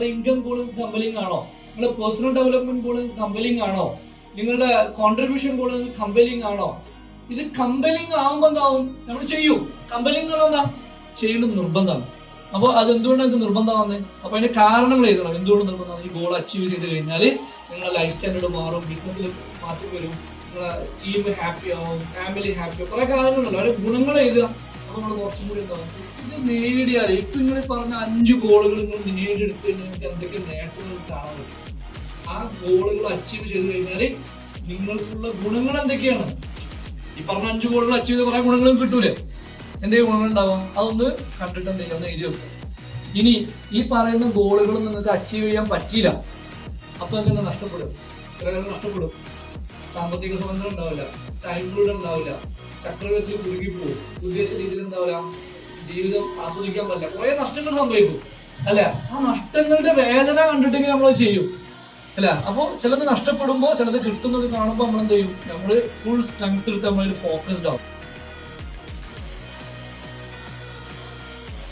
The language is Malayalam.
നിങ്ങളുടെ ഇൻകം ഗോൾ കമ്പലിംഗ് ആണോ? നിങ്ങളുടെ പേഴ്സണൽ ഡെവലപ്മെന്റ് ഗോൾ കമ്പലിംഗ് ആണോ? നിങ്ങളുടെ കോൺട്രിബ്യൂഷൻ ഗോൾ കമ്പലിംഗ് ആണോ? ഇത് കമ്പലിംഗ് ആവുമ്പോൾ എന്താവും? നമ്മൾ ചെയ്യൂ. കമ്പലിംഗ് എന്ന് പറഞ്ഞാൽ ചെയ്യേണ്ടത് നിർബന്ധമാണ്. അപ്പോൾ അത് എന്തുകൊണ്ട് നിങ്ങൾക്ക് നിർബന്ധമാവുന്നത് അപ്പോൾ അതിന്റെ കാരണങ്ങൾ എഴുതണം. എന്തുകൊണ്ട് നിർബന്ധമാണ്? ഈ ഗോൾ അച്ചീവ് ചെയ്ത് കഴിഞ്ഞാൽ നിങ്ങളുടെ ലൈഫ് സ്റ്റാൻഡേർഡ് മാറും ബിസിനസ്സിൽ മാറ്റം വരും നിങ്ങളുടെ ടീം ഹാപ്പി ആവും ഫാമിലി ഹാപ്പി ആവും. കുറെ കാര്യങ്ങളുണ്ട് അവരുടെ ഗുണങ്ങൾ എഴുതുക. അപ്പോൾ നമ്മൾ കുറച്ചും കൂടി എന്താ ഇത് നേടിയാൽ ഇപ്പൊ നിങ്ങൾ പറഞ്ഞ അഞ്ച് ഗോളുകൾ നിങ്ങൾ നേടിയെടുത്ത് കഴിഞ്ഞാൽ നിങ്ങൾക്ക് എന്തൊക്കെ നേട്ടങ്ങൾ കാണാൻ പറ്റും? ആ ഗോളുകൾ അച്ചീവ് ചെയ്ത് കഴിഞ്ഞാൽ നിങ്ങൾക്കുള്ള ഗുണങ്ങൾ എന്തൊക്കെയാണ്? ഈ പറഞ്ഞ അഞ്ച് ഗോളുകൾ അച്ചീവ് ചെയ്ത് കുറെ ഗുണങ്ങളും കിട്ടൂലേ? എന്തെങ്കിലും ഗുണങ്ങൾ ഉണ്ടാവാം അതൊന്ന് കണ്ടിട്ട് എന്തെങ്കിലും ഒന്ന് എഴുതി വെക്കുക ഇനി ഈ പറയുന്ന ഗോളുകൾ നിങ്ങൾക്ക് അച്ചീവ് ചെയ്യാൻ പറ്റിയില്ല അപ്പൊ നിങ്ങൾക്ക് എന്താ നഷ്ടപ്പെടും. ചില നഷ്ടപ്പെടും. സാമ്പത്തിക സ്വാതന്ത്ര്യം ഉണ്ടാവില്ല ടൈം ഫ്ലൂഡ് ഉണ്ടാവില്ല ചക്രവർത്തി മുഴുകിപ്പോ ഉദ്ദേശ രീതിയിൽ എന്താവില്ല ജീവിതം ആസ്വദിക്കാൻ പറ്റില്ല. കുറെ നഷ്ടങ്ങൾ സംഭവിക്കും. അല്ലെ? ആ നഷ്ടങ്ങളുടെ വേദന കണ്ടിട്ടെങ്കിൽ നമ്മൾ ചെയ്യും. അല്ല? അപ്പോൾ ചിലത് നഷ്ടപ്പെടുമ്പോൾ ചിലത് കിട്ടുന്നത് കാണുമ്പോൾ നമ്മൾ എന്ത് ചെയ്യും? നമ്മൾ ഫുൾ സ്ട്രെങ്ത് എടുത്ത് നമ്മളൊരു ഫോക്കസ്ഡ് ആവും.